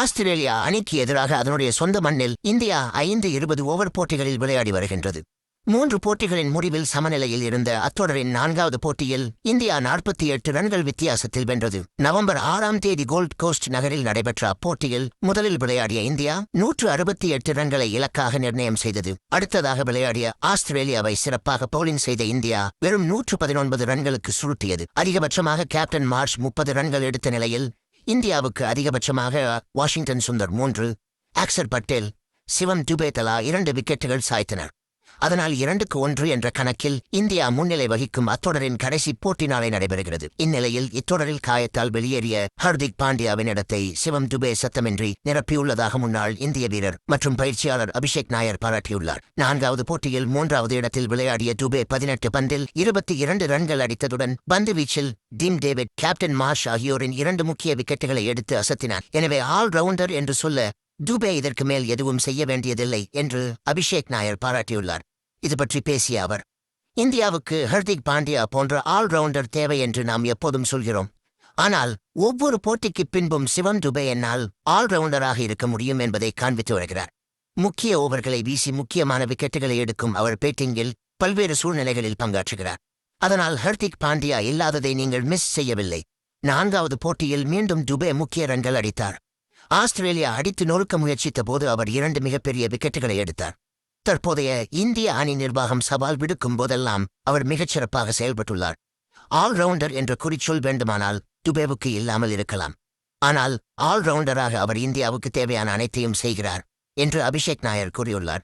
Australia அணிக்கு எதிராக அதனுடைய சொந்த மண்ணில் இந்தியா ஐந்து இருபது ஓவர் போட்டிகளில் விளையாடி வருகின்றது. மூன்று போட்டிகளின் முடிவில் சமநிலையில் இருந்த அத்தொடரின் நான்காவது போட்டியில் இந்தியா நாற்பத்தி எட்டு ரன்கள் வித்தியாசத்தில் வென்றது. நவம்பர் ஆறாம் தேதி கோல்ட் கோஸ்ட் நகரில் நடைபெற்ற அப்போட்டியில் முதலில் விளையாடிய இந்தியா நூற்று அறுபத்தி எட்டு ரன்களை இலக்காக நிர்ணயம் செய்தது. அடுத்ததாக விளையாடிய ஆஸ்திரேலியாவை சிறப்பாக பவுலிங் செய்த இந்தியா வெறும் நூற்று பதினொன்பது ரன்களுக்கு சுருட்டியது. அதிகபட்சமாக கேப்டன் மார்ச் முப்பது ரன்கள் எடுத்த நிலையில் இந்தியாவுக்கு அதிகபட்சமாக வாஷிங்டன் சுந்தர் மூன்று ஆக்சர் பட்டேல் சிவம் டுபே தலா இரண்டு விக்கெட்டுகள் சாய்த்தனர். அதனால் இரண்டுக்கு ஒன்று என்ற கணக்கில் இந்தியா முன்னிலை வகிக்கும் அத்தொடரின் கடைசி போட்டி நாளை நடைபெறுகிறது. இந்நிலையில் இத்தொடரில் காயத்தால் வெளியேறிய ஹர்திக் பாண்டியாவின் இடத்தை சிவம் துபே சத்தமின்றி நிரப்பியுள்ளதாக முன்னாள் இந்திய வீரர் மற்றும் பயிற்சியாளர் அபிஷேக் நாயர் பாராட்டியுள்ளார். நான்காவது போட்டியில் மூன்றாவது இடத்தில் விளையாடிய துபே பதினெட்டு பந்தில் இருபத்தி இரண்டு ரன்கள் அடித்ததுடன் பந்து வீச்சில் டிம் டேவிட் கேப்டன் மாஷ் ஆகியோரின் இரண்டு முக்கிய விக்கெட்டுகளை எடுத்து அசத்தினார். எனவே ஆல்ரவுண்டர் என்று சொல்ல துபே இதற்கு மேல் எதுவும் செய்ய வேண்டியதில்லை என்று அபிஷேக் நாயர் பாராட்டியுள்ளார். இது பற்றி பேசிய அவர் இந்தியாவுக்கு ஹர்திக் பாண்டியா போன்ற ஆல்ரவுண்டர் தேவை என்று நாம் எப்போதும் சொல்கிறோம். ஆனால் ஒவ்வொரு போட்டிக்கு பின்பும் சிவம் துபே என்னால் ஆல்ரவுண்டராக இருக்க முடியும் என்பதை காண்பித்து வருகிறார். முக்கிய ஓவர்களை வீசி முக்கியமான விக்கெட்டுகளை எடுக்கும் அவர் பேட்டிங்கில் பல்வேறு சூழ்நிலைகளில் பங்காற்றுகிறார். அதனால் ஹர்திக் பாண்டியா இல்லாததை நீங்கள் மிஸ் செய்யவில்லை. நான்காவது போட்டியில் மீண்டும் துபே முக்கிய ரன்கள் அடித்தார். ஆஸ்திரேலியா அடித்து நொறுக்க முயற்சித்த போது அவர் இரண்டு மிகப்பெரிய விக்கெட்டுகளை எடுத்தார். தற்போதைய இந்திய அணி நிர்வாகம் சவால் விடுக்கும் போதெல்லாம் அவர் மிகச்சிறப்பாக செயல்பட்டுள்ளார். ஆல்ரவுண்டர் என்ற குறிச்சொல் வேண்டுமானால் துபேவுக்கு இல்லாமல் இருக்கலாம். ஆனால் ஆல்ரவுண்டராக அவர் இந்தியாவுக்கு தேவையான அனைத்தையும் செய்கிறார் என்று அபிஷேக் நாயர் கூறியுள்ளார்.